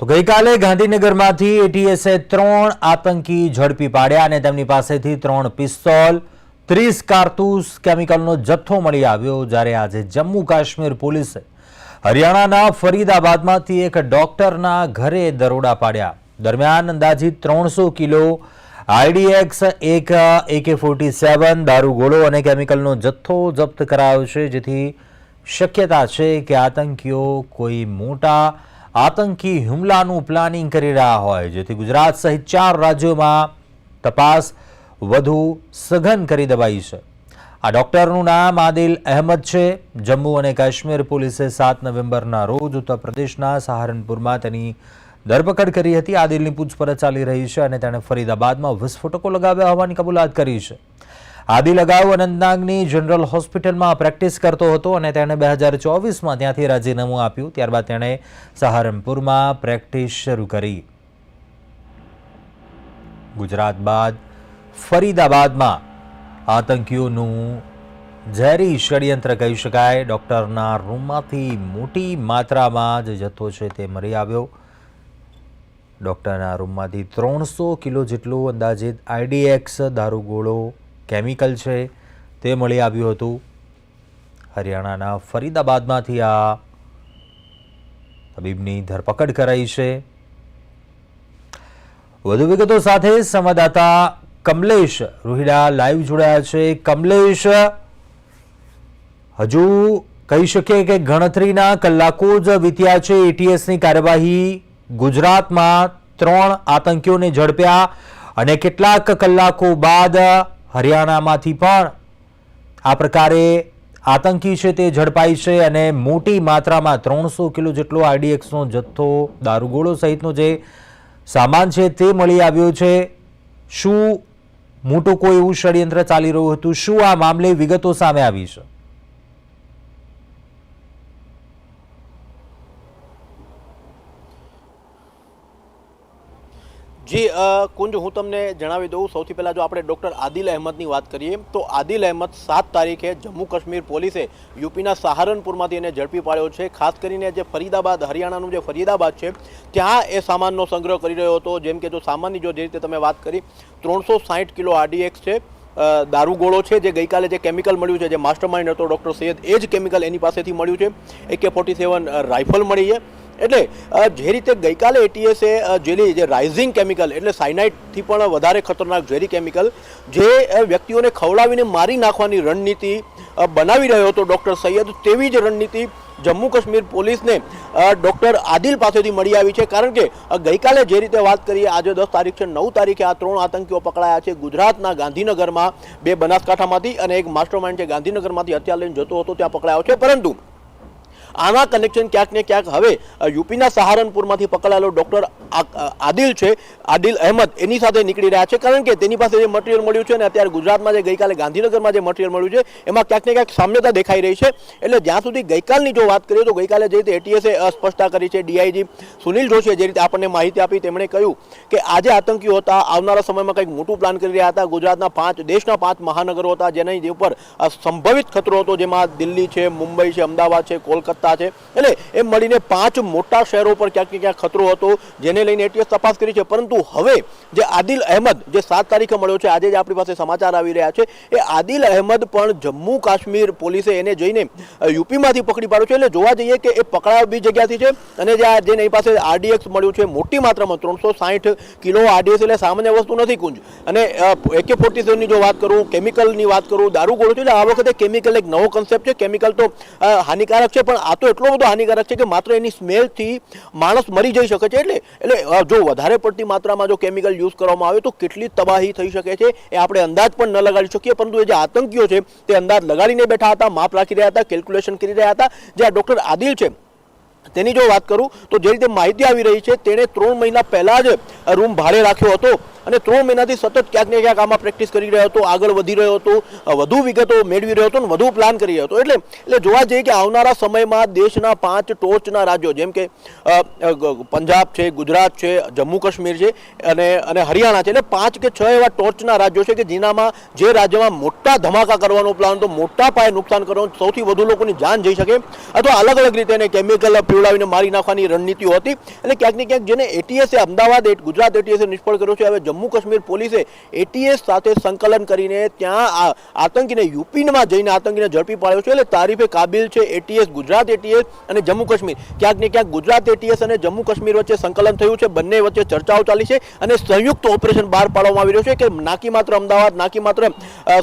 તો ગઈકાલે ગાંધીનગરમાંથી એટીએસએ ત્રણ આતંકી ઝડપી પાડ્યા અને તેમની પાસેથી ત્રણ પિસ્તોલ, ત્રીસ કારતૂસ કેમિકલનો જથ્થો મળી આવ્યો જ્યારે આજે જમ્મુ કાશ્મીર પોલીસે હરિયાણાના ફરીદાબાદમાંથી એક ડોક્ટરના ઘરે દરોડા પાડ્યા. દરમિયાન અંદાજિત ત્રણસો કિલો આઈડીએક્સ, એક એકે ફોર્ટી સેવન દારૂગોળો અને કેમિકલનો જથ્થો જપ્ત કરાયો છે, જેથી શક્યતા છે કે આતંકીઓ કોઈ મોટા આતંકી હુમલાનું પ્લાનિંગ કરી રહ્યા હોય, જેથી ગુજરાત સહિત ચાર રાજ્યોમાં તપાસ વધુ સઘન કરી દેવાઈ છે. આ ડોક્ટરનું નામ આદિલ અહેમદ છે. જમ્મુ અને કાશ્મીર પોલીસે સાત નવેમ્બરના રોજ ઉત્તર પ્રદેશના સહારનપુરમાં તેની ધરપકડ કરી હતી. આદિલની પૂછપરછ ચાલી રહી છે અને તેણે ફરીદાબાદમાં વિસ્ફોટકો લગાવ્યા હોવાની કબૂલાત કરી છે. આદિલ લગાવ અનંતનાગની જનરલ હોસ્પિટલમાં પ્રેક્ટિસ કરતો હતો અને તેણે બે હજાર ચોવીસમાં ત્યાંથી રાજીનામું આપ્યું. ત્યારબાદ તેણે સહારનપુરમાં પ્રેક્ટિસ શરૂ કરી. ગુજરાત બાદ ફરીદાબાદમાં આતંકીઓનું ઝેરી ષડયંત્ર કહી શકાય. ડૉક્ટરના રૂમમાંથી મોટી માત્રામાં જે જથ્થો છે તે મળી આવ્યો. ડૉક્ટરના રૂમમાંથી ત્રણસો કિલો જેટલું અંદાજિત આઈડીએક્સ દારૂગોળો કેમિકલ છે તે મળી આવ્યું હતું. હરિયાણાના ફરીદાબાદમાંથી આ તબીબની ધરપકડ કરાઈ છે. વધુ વિગતો સાથે સંવાદદાતા કમલેશ રોહિડા લાઈવ જોડાયા છે. કમલેશ, હજુ કહી શકીએ કે ગણતરીના કલાકો જ વીત્યા છે. એટીએસની કાર્યવાહી ગુજરાતમાં ત્રણ આતંકીઓને ઝડપ્યા અને કેટલાક કલાકો બાદ હરિયાણામાંથી પણ આ પ્રકારે આતંકી છે તે ઝડપાઈ છે અને મોટી માત્રામાં ત્રણસો કિલો જેટલો આઈડીએક્સનો જથ્થો, દારૂગોળો સહિતનો જે સામાન છે તે મળી આવ્યો છે. શું મોટું કોઈ એવું ષડયંત્ર ચાલી રહ્યું હતું? શું આ મામલે વિગતો સામે આવી છે? જી કુંજ, હું તમને જણાવી દઉં. સૌથી પહેલાં જો આપણે ડૉક્ટર આદિલ અહેમદની વાત કરીએ, તો આદિલ અહેમદ સાત તારીખે જમ્મુ કાશ્મીર પોલીસે યુપીના સહારનપુરમાંથી એને ઝડપી પાડ્યો છે. ખાસ કરીને જે ફરીદાબાદ, હરિયાણાનું જે ફરીદાબાદ છે, ત્યાં એ સામાનનો સંગ્રહ કરી રહ્યો હતો. જેમ કે જો સામાનની જો જે રીતે તમે વાત કરી, ત્રણસો સાહીઠ કિલો આરડીએક્સ છે દારૂગોળો છે, જે ગઈકાલે જે કેમિકલ મળ્યું છે, જે માસ્ટર માઇન્ડ હતો ડૉક્ટર સૈયદ, એ જ કેમિકલ એની પાસેથી મળ્યું છે. એકે ફોર્ટી સેવન રાઇફલ મળી છે. એટલે જે રીતે ગઈકાલે એટીએસે જેલી જે રાઇઝિંગ કેમિકલ એટલે સાયનાઇટથી પણ વધારે ખતરનાક ઝેરી કેમિકલ જે વ્યક્તિઓને ખવડાવીને મારી નાખવાની રણનીતિ બનાવી રહ્યો હતો ડૉક્ટર સૈયદ, તેવી જ રણનીતિ જમ્મુ કાશ્મીર પોલીસને ડૉક્ટર આદિલ પાસેથી મળી આવી છે. કારણ કે ગઈકાલે જે રીતે વાત કરીએ, આજે દસ તારીખ છે, નવ તારીખે આ ત્રણ આતંકીઓ પકડાયા છે ગુજરાતના ગાંધીનગરમાં, બે બનાસકાંઠામાંથી અને એક માસ્ટર માઇન્ડ જે ગાંધીનગરમાંથી હત્યા લઈને જતો હતો, ત્યાં પકડાયો છે. પરંતુ આના કનેક્શન ક્યાંક ને ક્યાંક હવે યુપીના સહારનપુરમાંથી પકડાયેલો ડૉક્ટર આદિલ છે. આદિલ અહેમદ એની સાથે નીકળી રહ્યા છે. કારણ કે તેની પાસે જે મટીરિયલ મળ્યું છે અને અત્યારે ગુજરાતમાં જે ગઈકાલે ગાંધીનગરમાં જે મટીરિયલ મળ્યું છે, એમાં ક્યાંક ને ક્યાંક સામ્યતા દેખાઈ રહી છે. એટલે જ્યાં સુધી ગઈકાલની જો વાત કરીએ તો ગઈકાલે જે રીતે એટીએસે સ્પષ્ટતા કરી છે ડીઆઈજી સુનિલ જોશીએ જે રીતે આપણને માહિતી આપી, તેમણે કહ્યું કે આજે આતંકીઓ હતા, આવનારા સમયમાં કંઈક મોટું પ્લાન કરી રહ્યા હતા. ગુજરાતના પાંચ, દેશના પાંચ મહાનગરો હતા, જેના ઉપર સંભવિત ખતરો હતો, જેમાં દિલ્હી છે, મુંબઈ છે, અમદાવાદ છે, કોલકાતા છે. એટલે એમ મળીને પાંચ મોટા શહેરો પર ક્યાંક ક્યાંક ખતરો હતો, જેને લઈને એટીએસ તપાસ કરી છે. પરંતુ હવે જે આદિલ અહેમદ જે સાત તારીખે મળ્યો છે, આજે જે આપણી પાસે સમાચાર આવી રહ્યા છે. એ આદિલ અહેમદ પણ જમ્મુ કાશ્મીર પોલીસે એને જઈને યુપીમાંથી પકડી પાડ્યો છે. એટલે જોવા જઈએ કે એ પકડાવ બી જગ્યાથી છે. અને જે જેને પાસે આરડીએક્સ મળ્યું છે, મોટી માત્રામાં ત્રણસો સાહીઠ કિલો આરડીએક્સ એટલે સામાન્ય વસ્તુ નથી કુંજ. અને એકે ફોર્ટી સેવનની જો વાત કરું, કેમિકલની વાત કરું દારૂ ગોળો છે, એટલે આ વખતે કેમિકલ એક નવો કન્સેપ્ટ છે. કેમિકલ તો હાનિકારક છે, પણ આ તો એટલો બધો હાનિકારક છે કે માત્ર એની સ્મેલથી માણસ મરી જઈ શકે છે. એટલે એટલે જો વધારે પડતી માત્રામાં જો કેમિકલ યુઝ કરવામાં આવે તો કેટલી તબાહી થઈ શકે છે એ આપણે અંદાજ પણ ન લગાડી શકીએ. પરંતુ એ જે આતંકીઓ છે તે અંદાજ લગાડીને બેઠા હતા, માપ રાખી રહ્યા હતા, કેલ્ક્યુલેશન કરી રહ્યા હતા. જે આ ડૉક્ટર આદિલ છે, તેની જો વાત કરું તો જે રીતે માહિતી આવી રહી છે, તેણે ત્રણ મહિના પહેલાં જ રૂમ ભાડે રાખ્યો હતો. અને ત્રણ મહિનાથી સતત ક્યાંક ને ક્યાંક આમાં પ્રેક્ટિસ કરી રહ્યો હતો, આગળ વધી રહ્યો હતો વધુ વિગતો મેળવી રહ્યો હતો અને વધુ પ્લાન કરી રહ્યો હતો. એટલે એટલે જોવા જઈએ કે આવનારા સમયમાં દેશના પાંચ ટોચના રાજ્યો, જેમ કે પંજાબ છે, ગુજરાત છે, જમ્મુ કાશ્મીર છે, અને અને હરિયાણા છે, એટલે પાંચ કે છ એવા ટોચના રાજ્યો છે કે જેનામાં જે રાજ્યમાં મોટા ધમાકા કરવાનો પ્લાન તો મોટા પાયે નુકસાન કરવાનું, સૌથી વધુ લોકોની જાન જઈ શકે, અથવા અલગ અલગ રીતે એને કેમિકલ પીવડાવીને મારી નાખવાની રણનીતિઓ હતી, અને ક્યાંક ને ક્યાંક જેને એટીએસે અમદાવાદ ગુજરાત એટીએસે નિષ્ફળ કર્યો છે, હવે જમ્મુ કાશ્મીર પોલીસે એટીએસ સાથે સંકલન કરીને ત્યાં આતંકીને યુપીમાં જઈને આતંકીને ઝડપી પાડ્યો છે. એટલે તારીફે કાબિલ છે એટીએસ ગુજરાત એટીએસ અને જમ્મુ કાશ્મીર ક્યાંક ને ક્યાંક ગુજરાત એટીએસ અને જમ્મુ કાશ્મીર વચ્ચે સંકલન થયું છે. બંને વચ્ચે ચર્ચાઓ ચાલી છે અને સંયુક્ત ઓપરેશન બહાર પાડવામાં આવી રહ્યું છે કે નાકી માત્ર અમદાવાદ, નાકી માત્ર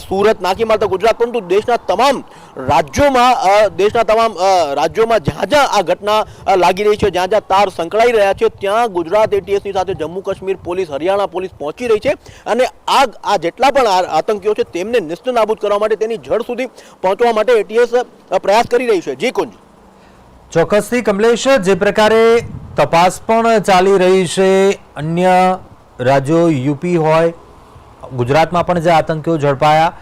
સુરત, નાકી માત્ર ગુજરાત, પરંતુ દેશના તમામ રાજ્યોમાં દેશના તમામ રાજ્યોમાં જ્યાં જ્યાં આ ઘટના લાગી રહી છે, જ્યાં જ્યાં તાર સંકળાઈ રહ્યા છે, ત્યાં ગુજરાત એટીએસની સાથે જમ્મુ કાશ્મીર પોલીસ, હરિયાણા પોલીસ પહોંચી રહી છે અને આ આ જેટલા પણ આતંકીઓ છે તેમને નિસ્ત નાબૂદ કરવા માટે તેની જડ સુધી પહોંચવા માટે એટીએસ પ્રયાસ કરી રહી છે. જી, કુંજ. ચોક્કસથી, કમલેશ, જે પ્રકારે તપાસ પણ ચાલી રહી છે, અન્ય રાજ્યો યુપી હોય, ગુજરાતમાં પણ જે આતંકીઓ ઝડપાયા,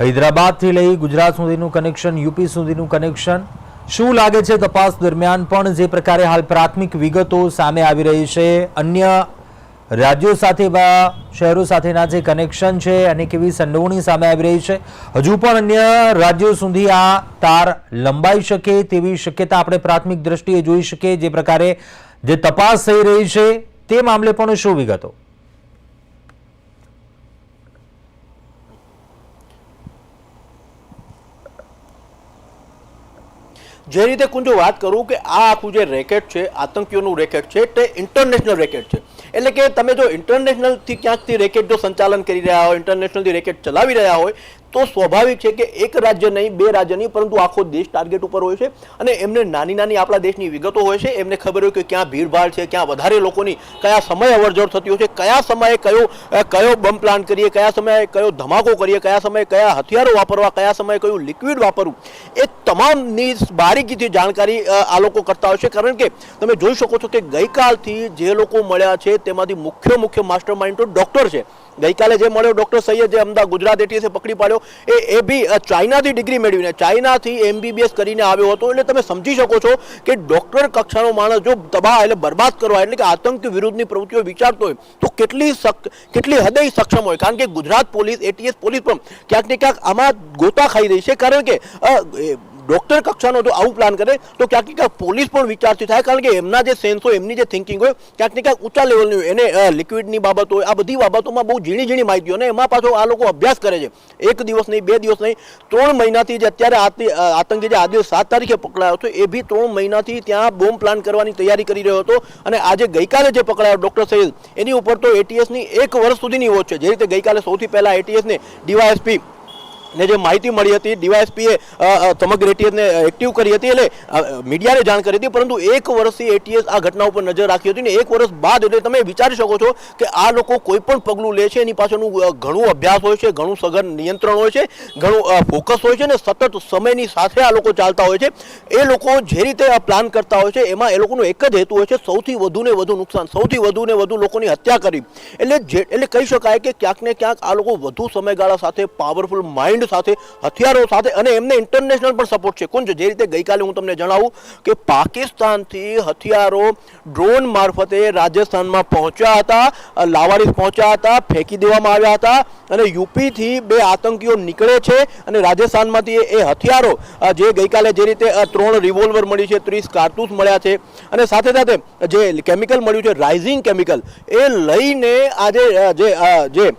હૈદરાબાદથી લઈ ગુજરાત સુધીનું કનેક્શન યુપી સુધીનું કનેક્શન, શું લાગે છે તપાસ દરમિયાન પણ જે પ્રકારે હાલ પ્રાથમિક વિગતો સામે આવી રહી છે, અન્ય રાજ્યો સાથે બા, શહેરો સાથેના જે કનેક્શન છે, અને કેવી સંડોવણી સામે આવી રહી છે. હજુ પણ અન્ય રાજ્યો સુધી આ તાર લંબાઈ શકે તેવી શક્યતા આપણે પ્રાથમિક દ્રષ્ટિએ જોઈ શકીએ. જે પ્રકારે જે તપાસ થઈ રહી છે, તે મામલે પણ શું વિગતો? જે રીતે કુંજો વાત કરું કે આ આખું જે રેકેટ છે, આતંકીઓનું રેકેટ છે, તે ઇન્ટરનેશનલ રેકેટ છે. એટલે કે તમે જો ઇન્ટરનેશનલથી ક્યાંકથી રેકેટ જો સંચાલન કરી રહ્યા હોય ઇન્ટરનેશનલથી રેકેટ ચલાવી રહ્યા હોય તો સ્વાભાવિક છે કે એક રાજ્ય નહીં, બે રાજ્ય નહીં, પરંતુ આખો દેશ ટાર્ગેટ ઉપર હોય છે. અને એમને નાની નાની આપણા દેશની વિગતો હોય છે. એમને ખબર હોય કે ક્યાં ભીડભાડ છે, ક્યાં વધારે લોકોની, કયા સમયે અવરજવર થતી હોય છે, કયા સમયે કયો કયો બમ પ્લાન કરીએ, કયા સમયે કયો ધમાકો કરીએ, કયા સમયે કયા હથિયારો વાપરવા, કયા સમયે કયું લિક્વિડ વાપરવું, એ તમામની બારીકીથી જાણકારી આ લોકો કરતા હોય છે. કારણ કે તમે જોઈ શકો છો કે ગઈકાલથી જે લોકો મળ્યા છે, તેમાંથી મુખ્ય મુખ્ય માસ્ટર માઇન્ડ તો ડૉક્ટર છે. ગઈકાલે જે મળ્યો ડૉક્ટર સૈયદ જે અમદાવાદ ગુજરાત એટીએસે પકડી પાડ્યો, એ એ બી ચાઇનાથી ડિગ્રી મેળવીને, ચાઇનાથી એમબીબીએસ કરીને આવ્યો હતો, એટલે તમે સમજી શકો છો કે ડૉક્ટર કક્ષાનો માણસ જો તબાહ એટલે બરબાદ કરવા, એટલે કે આતંક વિરુદ્ધની પ્રવૃત્તિઓ વિચારતો હોય, તો કેટલી કેટલી હદે સક્ષમ હોય? કારણ કે ગુજરાત પોલીસ, એટીએસ પોલીસ પણ ક્યાંક ને ક્યાંક આમાં ગોતા ખાઈ રહી છે. કારણ કે ડોક્ટર કક્ષાનો જો આવું પ્લાન કરે, તો ક્યાંક ને ક્યાંક પોલીસ પણ વિચારતી થાય, કારણ કે એમના જે સેન્સ હોય, એમની જે થિંકિંગ હોય, ક્યાંક ને ક્યાંક ઊંચા લેવલની હોય. એને લિક્વિડની બાબત હોય, આ બધી બાબતોમાં બહુ ઝીણી ઝીણી માહિતી અને એમાં પાછો આ લોકો અભ્યાસ કરે છે. એક દિવસ નહીં, બે દિવસ નહીં, ત્રણ મહિનાથી જે અત્યારે આત- આતંકી જે આજે સાત તારીખે પકડાયો હતો, એ બી ત્રણ મહિનાથી ત્યાં બોમ્બ પ્લાન કરવાની તૈયારી કરી રહ્યો હતો. અને આજે ગઈકાલે જે પકડાયો ડોક્ટર સૈયદ એની ઉપર તો એટીએસની એક વર્ષ સુધીની વોચ છે. જે રીતે ગઈકાલે સૌથી પહેલાં એટીએસને ડીવાયએસપી ને જે માહિતી મળી હતી, ડીવાયએસપીએ સમગ્ર એટીએસને એક્ટિવ કરી હતી એટલે મીડિયાને જાણ કરી હતી, પરંતુ એક વર્ષથી એટીએસ આ ઘટના ઉપર નજર રાખી હતી ને એક વર્ષ બાદ એટલે તમે વિચારી શકો છો કે આ લોકો કોઈ પણ પગલું લે છે, એની પાછળનું ઘણું અભ્યાસ હોય છે, ઘણું સઘન નિયંત્રણ હોય છે, ઘણું ફોકસ હોય છે ને સતત સમયની સાથે આ લોકો ચાલતા હોય છે. એ લોકો જે રીતે આ પ્લાન કરતા હોય છે, એમાં એ લોકોનો એક જ હેતુ હોય છે, સૌથી વધુ ને વધુ નુકસાન, સૌથી વધુ ને વધુ લોકોની હત્યા કરી એટલે એટલે કહી શકાય કે ક્યાંક ને ક્યાંક આ લોકો વધુ સમયગાળા સાથે પાવરફુલ માઇન્ડ સાથે, હથિયારો સાથે અને એમને ઇન્ટરનેશનલ પણ સપોર્ટ છે. છે જે રીતે ગઈકાલે હું તમને જણાવું કે પાકિસ્તાનથી હથિયારો ડ્રોન મારફતે રાજસ્થાનમાં પહોંચ્યા હતા લાવારીસ પહોંચ્યા હતા, ફેંકી દેવામાં આવ્યા હતા અને યુપીથી બે આતંકીઓ નીકળે છે અને રાજસ્થાનમાંથી એ- હથિયારો જે ગઈકાલે જે રીતે ત્રણ રિવોલ્વર મળી છે, ત્રીસ કારતૂસ મળ્યા છે અને સાથે સાથે જે કેમિકલ મળ્યું છે રાઇઝિંગ કેમિકલ એ લઈને આજે જે જે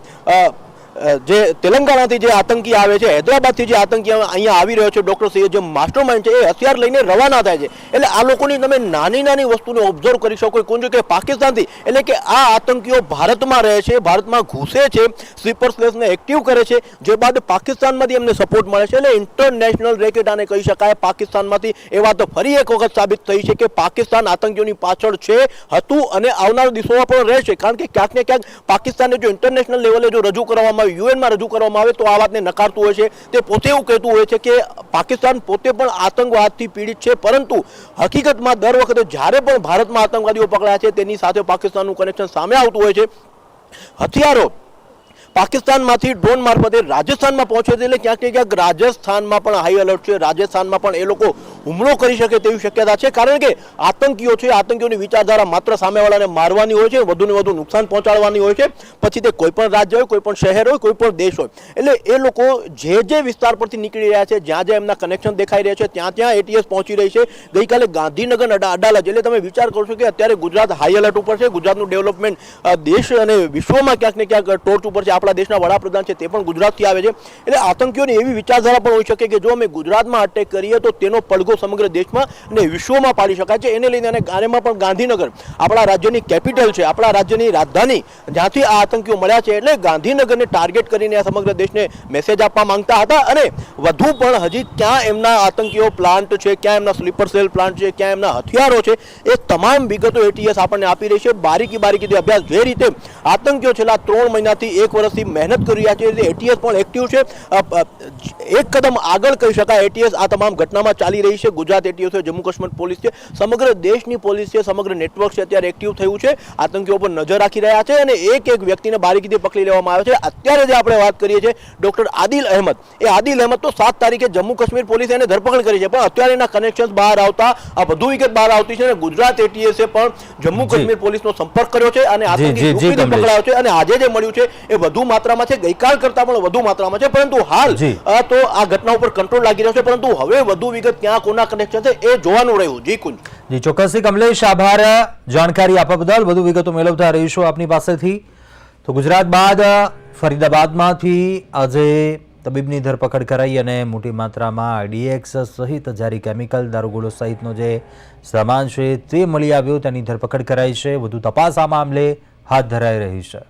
જે તેલંગાણાથી જે આતંકી આવે છે, હૈદરાબાદથી જે આતંકી અહીંયા આવી રહ્યો છે ડોક્ટર સૈયદ જે માસ્ટર માઇન્ડ છે, એ હથિયાર લઈને રવાના થાય છે. એટલે આ લોકોની તમે નાની નાની વસ્તુને ઓબ્ઝર્વ કરી શકો. કોણ કે પાકિસ્તાનથી? એટલે કે આ આતંકીઓ ભારતમાં રહે છે, ભારતમાં ઘૂસે છે સ્લીપર સ્લેસને એક્ટિવ કરે છે, જે બાદ પાકિસ્તાનમાંથી એમને સપોર્ટ મળે છે. એટલે ઇન્ટરનેશનલ રેકેટ આને કહી શકાય. પાકિસ્તાનમાંથી એ વાત ફરી એક વખત સાબિત થઈ છે કે પાકિસ્તાન આતંકીઓની પાછળ છે, હતું અને આવનાર દિવસોમાં પણ રહેશે. કારણ કે ક્યાંક ને ક્યાંક પાકિસ્તાનને જો ઇન્ટરનેશનલ લેવલે જો રજૂ કરવામાં યુએનમાં રજૂ કરવામાં આવે તો આ વાતને નકારતું હોય છે. તે પોતે એવું કહેતું હોય છે કે પાકિસ્તાન પોતે પણ આતંકવાદથી પીડિત છે, પરંતુ હકીકતમાં દર વખતે જ્યારે પણ ભારતમાં આતંકવાદીઓ પકડાયા છે, તેની સાથે પાકિસ્તાનનું કનેક્શન સામે આવતું હોય છે. હથિયારો પાકિસ્તાનમાંથી ડ્રોન મારફતે રાજસ્થાનમાં પહોંચે છે એટલે ક્યાંક ક્યાંક રાજસ્થાનમાં પણ હાઈ એલર્ટ છે. રાજસ્થાનમાં પણ એ લોકો હુમલો કરી શકે તેવી શક્યતા છે. કારણ કે આતંકીઓ છે, આતંકીઓની વિચારધારા માત્ર સામેવાળાને મારવાની હોય છે, વધુને વધુ નુકસાન પહોંચાડવાની હોય છે. પછી તે કોઈપણ રાજ્ય હોય, કોઈ પણ શહેર હોય, કોઈ પણ દેશ હોય. એટલે એ લોકો જે જે વિસ્તાર પરથી નીકળી રહ્યા છે, જ્યાં જ્યાં એમના કનેક્શન દેખાઈ રહ્યા છે, ત્યાં ત્યાં એટીએસ પહોંચી રહી છે. ગઈકાલે ગાંધીનગર અડા- અડાલજ, એટલે તમે વિચાર કરશો કે અત્યારે ગુજરાત હાઈ એલર્ટ ઉપર છે. ગુજરાતનું ડેવલપમેન્ટ દેશ અને વિશ્વમાં ક્યાંક ને ક્યાંક ટોર્ચ ઉપર છે. આપણા દેશના વડાપ્રધાન છે તે પણ ગુજરાતથી આવે છે. એટલે આતંકીઓની એવી વિચારધારા પણ હોઈ શકે કે જો અમે ગુજરાતમાં અટેક કરીએ તો તેનો પડઘો સમગ્ર દેશમાં અને વિશ્વમાં પાડી શકાય છે. એને લઈને અને ગાનેમાં પણ ગાંધીનગર આપણા રાજ્યની કેપિટલ છે, આપણા રાજ્યની રાજધાની જ્યાંથી આ આતંકીઓ મળ્યા છે એટલે ગાંધીનગરને ટાર્ગેટ કરીને આ સમગ્ર દેશને મેસેજ આપવા માંગતા હતા અને વધુ પણ હજી ક્યાં એમના આતંકીઓ પ્લાન્ટ છે, ક્યાં એમના સ્લીપર સેલ પ્લાન્ટ છે, ક્યાં એમના હથિયારો છે, એ તમામ વિગતો એટીએસ આપણને આપી રહી છે. બારીકી બારીકીથી અભ્યાસ જે રીતે આતંકીઓ છેલ્લા ત્રણ મહિનાથી એક વર્ષથી મહેનત કરી રહ્યા છે એટીએસ પણ એક્ટિવ છે. એક કદમ આગળ કહી શકાય એટીએસ આ તમામ ઘટનામાં ચાલી રહી છે. ગુજરાત એટીએસ છે જમ્મુ કાશ્મીર પોલીસ છે. સમગ્ર દેશની પોલીસ છે સમગ્ર નેટવર્ક છે અત્યારે એક્ટિવ થયું છે. આતંકીઓ પર નજર રાખી રહ્યા છે અને એક એક વ્યક્તિને બારીકીથી પકડી લેવામાં આવે છે. અત્યારે જે આપણે વાત કરીએ છીએ ડૉક્ટર આદિલ અહેમદ. એ આદિલ અહેમદ તો સાત તારીખે જમ્મુ કાશ્મીર પોલીસે એને ધરપકડ કરી છે પણ અત્યારે એના કનેક્શન બહાર આવતા આ વધુ વિગત બહાર આવતી છે અને ગુજરાત એટીએસે પણ જમ્મુ કાશ્મીર પોલીસનો સંપર્ક કર્યો છે અને આતંકી. પકડાયો છે અને આજે જે મળ્યું છે એ વધુ માત્રામાં છે ગઈકાલ કરતાં પણ વધુ માત્રામાં છે. પરંતુ હાલ તો આ ઘટના ઉપર કંટ્રોલ લાગી રહ્યો છે. પરંતુ હવે વધુ વિગત ક્યાં કોના કનેક્શન છે એ જોવાનું રહ્યું. જી કુંજ. જી ચોક્કસથી કમલેશ આભાર. જાણકારી આપવા બદલ વધુ વિગતો મેળવતા રહીશું આપની પાસેથી. તો ગુજરાત બાદ ફરીદાબાદમાંથી આજે તબીબની ધરપકડ કરાઈ અને મોટી માત્રામાં ડીએક્સ સહિત જારી કેમિકલ દારૂગોળો સહિતનો જે સામાન છે તે મળી આવ્યો. તેની ધરપકડ કરાઈ છે. વધુ તપાસ આ મામલે હાથ ધરાઈ રહી છે.